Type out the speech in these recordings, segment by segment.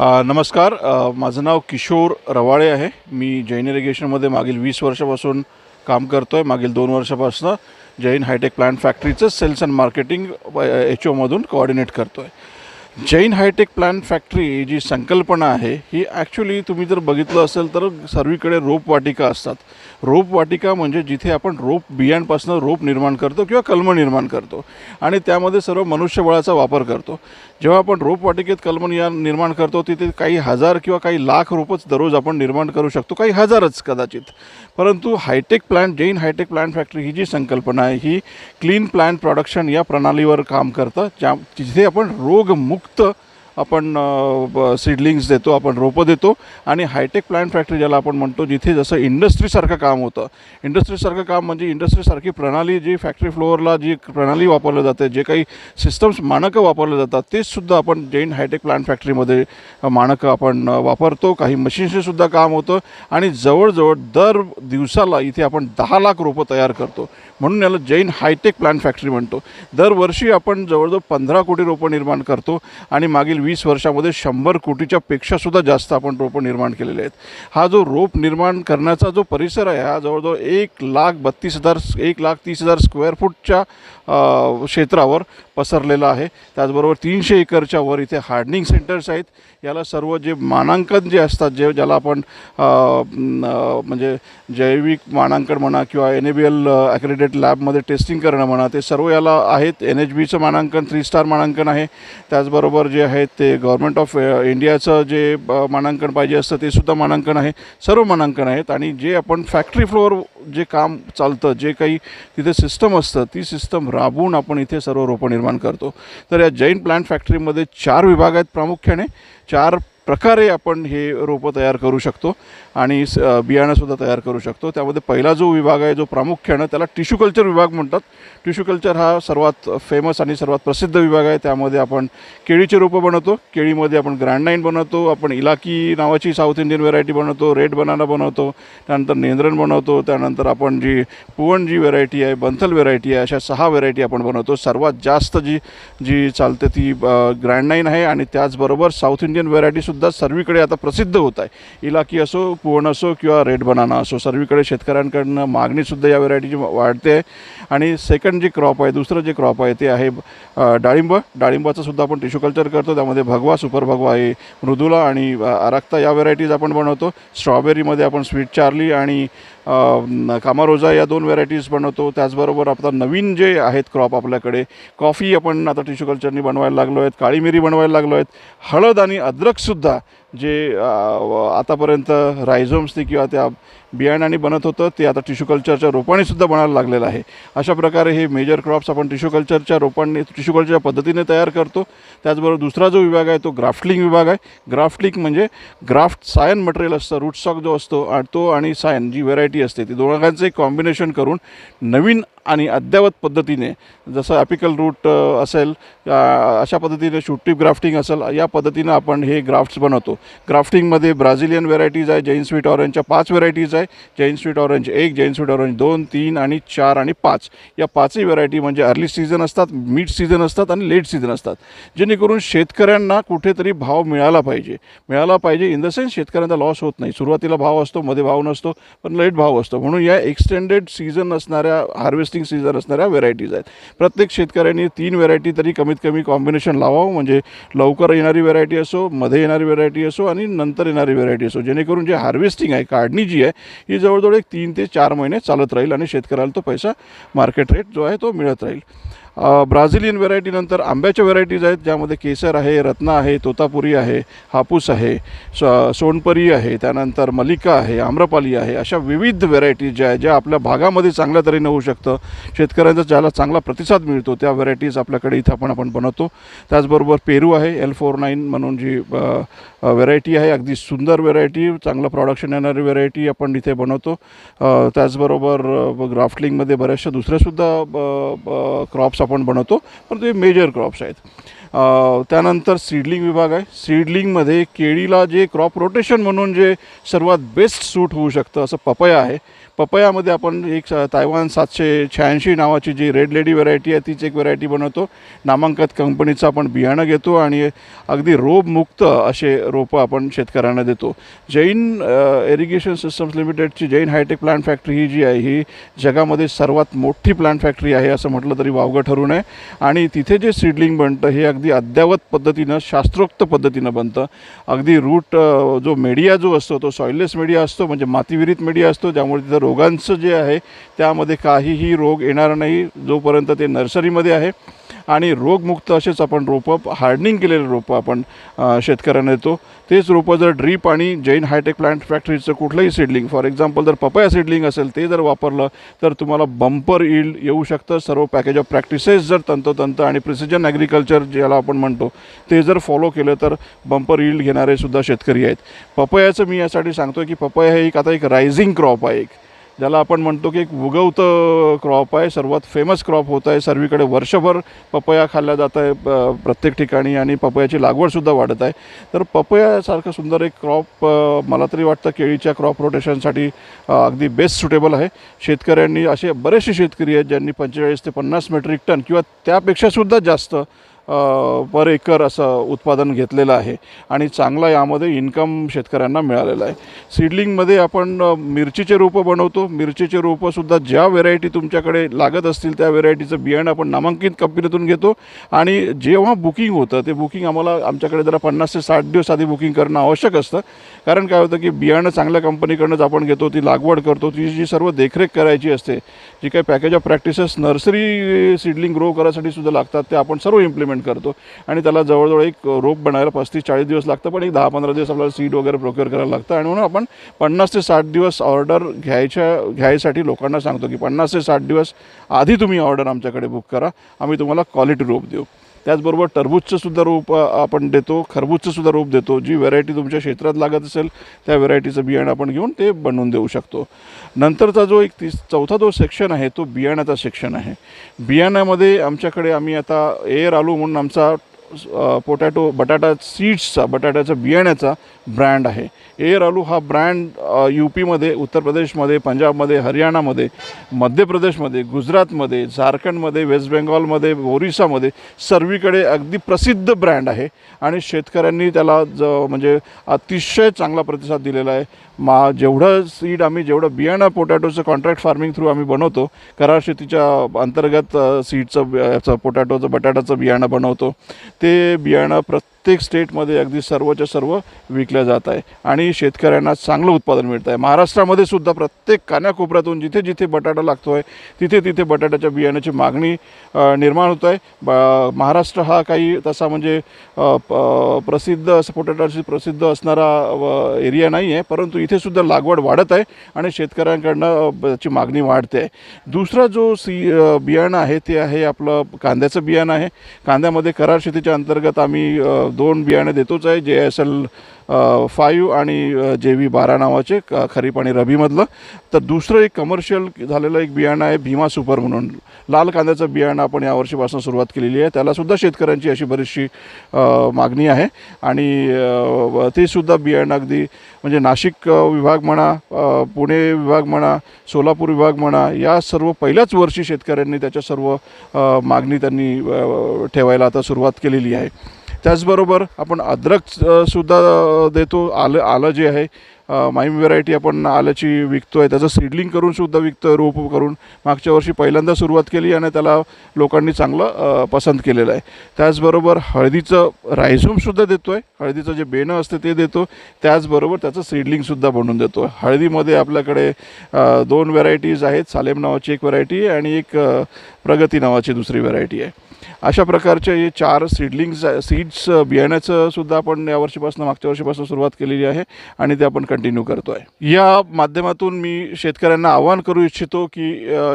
नमस्कार. माझं नाव किशोर रवाळे आहे. मी जैन इरिगेशनमध्ये मागील वीस वर्षापासून काम करतो आहे मागील दोन वर्षापासून जैन हायटेक प्लांट फॅक्टरीचं सेल्स अँड मार्केटिंग एच ओमधून कोऑर्डिनेट करतो आहे जैन हायटेक प्लांट फॅक्टरी ही जी संकल्पना आहे ही ॲक्च्युली तुम्ही जर बघितलं असेल तर सर्वीकडे रोपवाटिका असतात. रोपवाटिका म्हणजे जिथे आपण रोप बियांपासून रोप निर्माण करतो किंवा कलम निर्माण करतो आणि त्यामध्ये सर्व मनुष्यबळाचा वापर करतो. जेव्हा आपण रोपवाटिकेत कलमं या निर्माण करतो तिथे काही हजार किंवा काही लाख रोपच दररोज आपण निर्माण करू शकतो काही हजारच कदाचित. परंतु hi-tech plant Jain hi-tech plant factory ही जी संकल्पना आहे ही क्लीन प्लांट प्रोडक्शन या प्रणालीवर काम करतं ज्या जिथे आपण रोगमुक्त conducta आपण सीडलिंग्स देतो आपण रोपं देतो आणि हायटेक प्लांट फॅक्टरी ज्याला आपण म्हणतो जिथे जसं इंडस्ट्रीसारखं काम होतं. इंडस्ट्रीसारखं काम म्हणजे इंडस्ट्रीसारखी प्रणाली जी फॅक्टरी फ्लोअरला जी प्रणाली वापरली जाते जे काही सिस्टम्स मानकं वापरले जातात तेचसुद्धा आपण जैन हायटेक प्लांट फॅक्टरीमध्ये मानकं आपण वापरतो. काही मशीन्सचे सुद्धा काम होतं आणि जवळजवळ दर दिवसाला इथे आपण दहा लाख रोपं तयार करतो. म्हणून याला जैन हायटेक प्लांट फॅक्टरी म्हणतो. दरवर्षी आपण जवळजवळ पंधरा कोटी रोपं निर्माण करतो आणि मागील वीस वर्षामध्ये शंभर कोटीच्या पेक्षासुद्धा जास्त आपण रोपं निर्माण केलेले आहेत. हा जो रोप निर्माण करण्याचा जो परिसर आहे हा जवळजवळ एक लाख बत्तीस हजार एक लाख तीस हजार स्क्वेअर फूटच्या क्षेत्रावर पसरलेला आहे. त्याचबरोबर तीनशे एकरच्या वर इथे हार्डनिंग सेंटर्स आहेत. याला सर्व जे मानांकन जे असतात जे ज्याला आपण म्हणजे जैविक मानांकन म्हणा किंवा एन ए बी एल ॲक्रेडेट लॅबमध्ये टेस्टिंग करणं म्हणा ते सर्व याला आहेत. एन एच बीचं मानांकन थ्री स्टार मानांकन आहे. त्याचबरोबर जे आहे ते गव्हर्मेंट ऑफ इंडियाचं जे मानांकन पाहिजे असतं ते सुद्धा मानांकन आहे. सर्व मानांकन आहेत. आणि जे आपण फॅक्टरी फ्लोअर जे काम चालतं जे काही तिथे सिस्टम असतं ती सिस्टम राबवून आपण इथे सर्व रोपं निर्माण करतो. तर या जैन प्लांट फॅक्टरीमध्ये चार विभाग आहेत प्रामुख्याने. चार प्रकारे आपण हे रोपं तयार करू शकतो आणि स- बियाणंसुद्धा तयार करू शकतो. त्यामध्ये पहिला जो विभाग आहे जो प्रामुख्यानं त्याला टिश्यू कल्चर विभाग म्हणतात. टिश्यू कल्चर हा सर्वात फेमस आणि सर्वात प्रसिद्ध विभाग आहे. त्यामध्ये आपण केळीचे रोपं बनवतो. केळीमध्ये आपण ग्रँडाईन बनवतो. आपण इलाकी नावाची साऊथ इंडियन व्हेरायटी बनवतो. रेड बनाना बनवतो. त्यानंतर नेंद्रण बनवतो. त्यानंतर आपण जी पुवण जी व्हेरायटी आहे बंथल व्हेरायटी आहे अशा सहा व्हेरायटी आपण बनवतो. सर्वात जास्त जी जी चालते ती ग्रँडाईन आहे आणि त्याचबरोबर साऊथ इंडियन व्हेरायटीसुद्धा सर्वीकडे आता प्रसिद्ध होत आहे. इलाकी असो पोहण असो किंवा रेड बनाना असो सर्वीकडे शेतकऱ्यांकडनं मागणीसुद्धा या व्हरायटीची वाढते आहे. आणि सेकंड जे क्रॉप आहे दुसरं जे क्रॉप आहे ते आहे डाळिंब. डाळिंबाचं सुद्धा आपण टिश्यू कल्चर करतो त्यामध्ये भगवा सुपर भगवा आहे मृदुला आणि अरक्ता आराक्ता या व्हरायटीज आपण बनवतो. स्ट्रॉबेरीमध्ये आपण स्वीट चार्ली आणि कामारोजा या दोन व्हेरायटीज बनवतो. त्याचबरोबर आता नवीन जे आहेत क्रॉप आपल्याकडे कॉफी आपण आता टिश्यू कल्चरनी बनवायला लागलो आहेत काळी मिरी बनवायला लागलो आहेत हळद आणि अद्रकसुद्धा जे आतापर्यंत रायझोम्सनी किंवा त्या बियाण्याने बनत होतं ते आता टिश्यू कल्चरच्या रोपानेसुद्धा बनायला लागलेलं आहे. अशा प्रकारे हे मेजर क्रॉप्स आपण टिश्यू कल्चरच्या रोपांनी टिश्यू कल्चरच्या पद्धतीने तयार करतो. त्याचबरोबर दुसरा जो विभाग आहे तो ग्राफ्टलिंग विभाग आहे. ग्राफ्टलिंग म्हणजे ग्राफ्ट सायन मटेरियल असतं रूटस्टॉक जो असतो तो आणि सायन जी व्हेरायटी असते ती दोघांचं एक कॉम्बिनेशन करून नवीन आणि अद्ययावत पद्धतीने जसं ॲपिकल रूट असेल अशा पद्धतीने शूटिप ग्राफ्टिंग असेल या पद्धतीनं आपण हे ग्राफ्ट्स बनवतो. ग्राफ्टिंगमध्ये ब्राझिलियन व्हेरायटीज आहे जैन स्वीट ऑरेंजच्या पाच व्हेरायटीज आहे. जैन स्वीट ऑरेंज एक जैन स्वीट ऑरेंज दोन तीन आणि चार आणि पाच. या पाचही व्हेरायटी म्हणजे अर्ली सीझन असतात मिड सीझन असतात आणि लेट सीझन असतात. जेणेकरून शेतकऱ्यांना कुठेतरी भाव मिळाला पाहिजे. मिळाला पाहिजे इन द सेन्स शेतकऱ्यांचा लॉस होत नाही. सुरुवातीला भाव असतो मध्ये भाव नसतो पण लेट भाव असतो. म्हणून या एक्सटेंडेड सीझन असणाऱ्या हार्वेस्टिंग सीझन असणाऱ्या व्हेरायटीज आहेत. प्रत्येक शेतकऱ्यांनी तीन व्हेरायटी तरी कमीत कमी कॉम्बिनेशन लावावं. म्हणजे लवकर येणारी व्हेरायटी असो मध्ये येणारी व्हेरायटी असो आणि नंतर येणारी व्हेरायटी असो. जेणेकरून जे हार्वेस्टिंग आहे काढणी जी आहे ही जवळजवळ एक तीन ते चार महिने चालत राहील आणि शेतकऱ्याला तो पैसा मार्केट रेट जो आहे तो मिळत राहील. ब्राझिलियन व्हरायटीनंतर आंब्याच्या व्हरायटीज आहेत ज्यामध्ये केसर आहे रत्ना आहे तोतापुरी आहे हापूस आहे सो सोनपरी आहे त्यानंतर मलिका आहे आम्रपाली आहे अशा विविध व्हरायटीज ज्या आहेत ज्या आपल्या भागामध्ये चांगल्या तऱ्हेने होऊ शकतं. शेतकऱ्यांचा ज्याला चांगला प्रतिसाद मिळतो त्या व्हरायटीज आपल्याकडे इथं आपण आपण बनवतो. त्याचबरोबर पेरू आहे एल फोर नाईन म्हणून जी व्हेरायटी आहे अगदी सुंदर व्हेरायटी चांगलं प्रॉडक्शन येणारी व्हेरायटी आपण इथे बनवतो. त्याचबरोबर ग्राफ्टलिंगमध्ये बऱ्याचशा दुसऱ्यासुद्धा क्रॉप्स आपण आपण बनवतो पण ते मेजर क्रॉप्स आहेत. त्यानंतर सीडलिंग विभाग आहे. सीडलिंगमध्ये केळीला जे क्रॉप रोटेशन म्हणून जे सर्वात बेस्ट सूट होऊ शकतं असं पपया आहे. पपयामध्ये आपण एक स- तायवान सातशे शहाऐंशी नावाची जी रेड लेडी व्हरायटी आहे तीच एक व्हरायटी बनवतो. नामांकित कंपनीचं आपण बियाणं घेतो आणि अगदी रोगमुक्त असे रोपं आपण शेतकऱ्यांना देतो. जैन इरिगेशन सिस्टम्स लिमिटेडची जैन हायटेक प्लांट फॅक्टरी ही जी आहे ही जगामध्ये सर्वात मोठी प्लांट फॅक्टरी आहे असं म्हटलं तरी वावगं ठरू नये. आणि तिथे जे सीडलिंग बनतं हे अगदी अगदी अद्ययावत पद्धतीनं शास्त्रोक्त पद्धतीनं बनतं. अगदी रूट जो मीडिया जो असतो तो सॉइललेस मीडिया असतो म्हणजे मातीविरित मीडिया असतो त्यामुळे तिथं रोगांचं जे आहे त्यामध्ये काहीही रोग येणार नाही जोपर्यंत ते नर्सरीमध्ये आहे. आणि रोगमुक्त असेच आपण रोपं हार्डनिंग केलेले रोपं आपण शेतकऱ्यांना देतो. तेच रोपं जर ड्रीप आणि जैन हायटेक प्लांट फॅक्टरीचं कुठलंही सीडलिंग फॉर एक्झाम्पल जर पपया सीडलिंग असेल ते जर वापरलं तर तुम्हाला बंपर इल्ड येऊ शकतं. सर्व पॅकेज ऑफ प्रॅक्टिसेस जर तंतोतंत आणि प्रिसिजन ॲग्रिकल्चर ज्याला आपण म्हणतो ते जर फॉलो केलं तर बंपर इल्ड घेणारे सुद्धा शेतकरी आहेत. पपयाचं मी यासाठी सांगतो की पपया हे एक आता एक रायझिंग क्रॉप आहे एक. ज्याला आपण म्हणतो की एक उगवतं क्रॉप आहे सर्वात फेमस क्रॉप होत आहे. सर्वीकडे वर्षभर पपया खाल्ला जात आहे प्रत्येक ठिकाणी आणि पपयाची लागवडसुद्धा वाढत आहे. तर पपयासारखं सुंदर एक क्रॉप मला तरी वाटतं केळीच्या क्रॉप रोटेशनसाठी अगदी बेस्ट सुटेबल आहे. शेतकऱ्यांनी असे बरेचसे शेतकरी आहेत ज्यांनी पंचेचाळीस ते पन्नास मेट्रिक टन किंवा त्यापेक्षासुद्धा जास्त पर एकर असं उत्पादन घेतलेलं आहे आणि चांगला यामध्ये इन्कम शेतकऱ्यांना मिळालेला आहे. सीडलिंगमध्ये आपण मिरचीचे रोपं बनवतो. मिरचीचे रोपंसुद्धा ज्या व्हेरायटी तुमच्याकडे लागत असतील त्या व्हेरायटीचं बियाणं आपण नामांकित कंपनीतून घेतो. आणि जेव्हा बुकिंग होतं ते बुकिंग आम्हाला आमच्याकडे जरा पन्नास ते साठ दिवस आधी बुकिंग करणं आवश्यक असतं. कारण काय होतं की बियाणं चांगल्या कंपनीकडनंच आपण घेतो ती लागवड करतो ती जी सर्व देखरेख करायची असते जी काही package of practices nursery seedling grow करायसाठी सुद्धा लागतात ते आपण सर्व इम्प्लिमेंट करतो. आणि त्याला जवळजवळ एक रोप बनायला पस्तीस चाळीस दिवस लागतं पण एक दहा पंधरा दिवस आपल्याला सीड वगैरे प्रोक्युअर करायला लागतं. आणि म्हणून आपण पन्नास ते साठ दिवस ऑर्डर घ्यायच्या घ्यायसाठी लोकांना सांगतो की पन्नास ते साठ दिवस आधी तुम्ही ऑर्डर आमच्याकडे बुक करा. आम्ही तुम्हाला क्वालिटी रोप देऊ. त्याचबरोबर टरबूजचं सुद्धा रोप आपण देतो खरबूजचं सुद्धा रोप देतो. जी व्हरायटी तुमच्या क्षेत्रात लागत असेल त्या व्हरायटीचं बियाणं आपण घेऊन ते बनवून देऊ शकतो. नंतरचा जो एक तीस चौथा जो सेक्शन आहे तो बियाण्याचा सेक्शन आहे. बियाण्यामध्ये आमच्याकडे आम्ही आता एअर आलू म्हणून आमचा पोटॅटो बटाटा सीड्सचा बटाट्याचा बियाण्याचा ब्रँड आहे. एअर आलू हा ब्रँड यू पीमध्ये उत्तर प्रदेशमध्ये पंजाबमध्ये हरियाणामध्ये मध्य प्रदेशमध्ये गुजरातमध्ये झारखंडमध्ये वेस्ट बेंगॉलमध्ये ओरिसामध्ये सर्वीकडे अगदी प्रसिद्ध ब्रँड आहे. आणि शेतकऱ्यांनी त्याला ज म्हणजे अतिशय चांगला प्रतिसाद दिलेला आहे. मा जेवढं सीड आम्ही जेवढं बियाणं पोटॅटोचं कॉन्ट्रॅक्ट फार्मिंग थ्रू आम्ही बनवतो करार शेतीच्या अंतर्गत सीडचं याचं पोटॅटोचं बटाट्याचं बियाणं बनवतो. ते बियाणं प्रत्येक प्रत्येक स्टेटमध्ये अगदी सर्वच्या सर्व विकलं जात आहे. आणि शेतकऱ्यांना चांगलं उत्पादन मिळत आहे महाराष्ट्रामध्ये सुद्धा प्रत्येक कान्याकोपऱ्यातून जिथे जिथे बटाटा लागतो आहे तिथे तिथे बटाट्याच्या बियाण्याची मागणी निर्माण होत आहे ब- महाराष्ट्र हा काही तसा म्हणजे प- प्रसिद्ध असं पोटॅटोची प्रसिद्ध असणारा एरिया नाही आहे परंतु इथेसुद्धा लागवड वाढत आहे आणि शेतकऱ्यांकडनं ची मागणी वाढते. आहे दुसरा जो सी बियाणं आहे ते आहे आपलं कांद्याचं बियाणं आहे. कांद्यामध्ये करार शेतीच्या अंतर्गत आम्ही दोन बियाणे देतोच आहे जे एस एल फाईव्ह आणि जे व्ही बारा नावाचे खरीप आणि रबीमधलं. तर दुसरं एक कमर्शियल झालेलं एक बियाणं आहे भीमा सुपर म्हणून. लाल कांद्याचं बियाणं आपण यावर्षीपासून सुरुवात केलेली आहे. त्यालासुद्धा शेतकऱ्यांची अशी बरीचशी मागणी आहे. आणि अ, ते सुद्धा बियाणं अगदी म्हणजे नाशिक विभाग म्हणा पुणे विभाग म्हणा सोलापूर विभाग म्हणा या सर्व पहिल्याच वर्षी शेतकऱ्यांनी त्याच्या सर्व मागणी त्यांनी ठेवायला आता सुरुवात केलेली आहे. त्याचबरोबर आपण अद्रकसुद्धा देतो. आलं आलं जे आहे माईम व्हेरायटी आपण आल्याची विकतो आहे त्याचं सीडलिंग करूनसुद्धा विकतो आहे रोप करून. मागच्या वर्षी पहिल्यांदा सुरुवात केली आणि त्याला लोकांनी चांगलं पसंत केलेलं आहे. त्याचबरोबर हळदीचं रायझूमसुद्धा देतो आहे हळदीचं जे बेणं असते ते देतो. त्याचबरोबर त्याचं सीडलिंगसुद्धा बनवून देतो आहे हळदीमध्ये आपल्याकडे दोन व्हरायटीज आहेत. सालेम नावाची एक व्हरायटी आहे आणि एक प्रगती नावाची दुसरी व्हरायटी आहे. अशा प्रकारचे हे चार सीडलिंग्स सीड्स बियाण्याचं सुद्धा आपण यावर्षीपासून मागच्या वर्षीपासून सुरुवात केलेली आहे आणि ते आपण कंटिन्यू करतो आहे या माध्यमातून मी शेतकऱ्यांना आवाहन करू इच्छितो की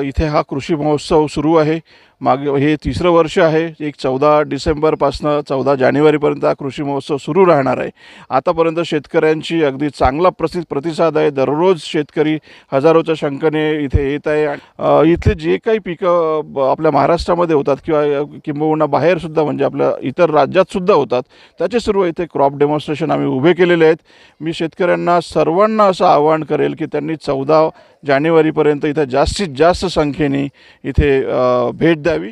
इथे हा कृषी महोत्सव सुरू आहे. मागे हे तिसरं वर्ष आहे. एक चौदा डिसेंबरपासनं चौदा जानेवारीपर्यंत हा कृषी महोत्सव सुरू राहणार आहे. आतापर्यंत शेतकऱ्यांची अगदी चांगला प्रसिद्ध प्रतिसाद आहे. दररोज शेतकरी हजारोच्या शंकने इथे येत आहे. इथले जे काही पिकं ब- आपल्या महाराष्ट्रामध्ये होतात किंवा किंबहुना बाहेरसुद्धा म्हणजे आपल्या इतर राज्यातसुद्धा होतात त्याचे सर्व इथे क्रॉप डेमॉन्स्ट्रेशन आम्ही उभे केलेले आहेत. मी शेतकऱ्यांना सर्वांना असं आवाहन करेल की त्यांनी चौदा जानेवारीपर्यंत इथं जास्तीत जास्त संख्येने इथे भेट द्यावी.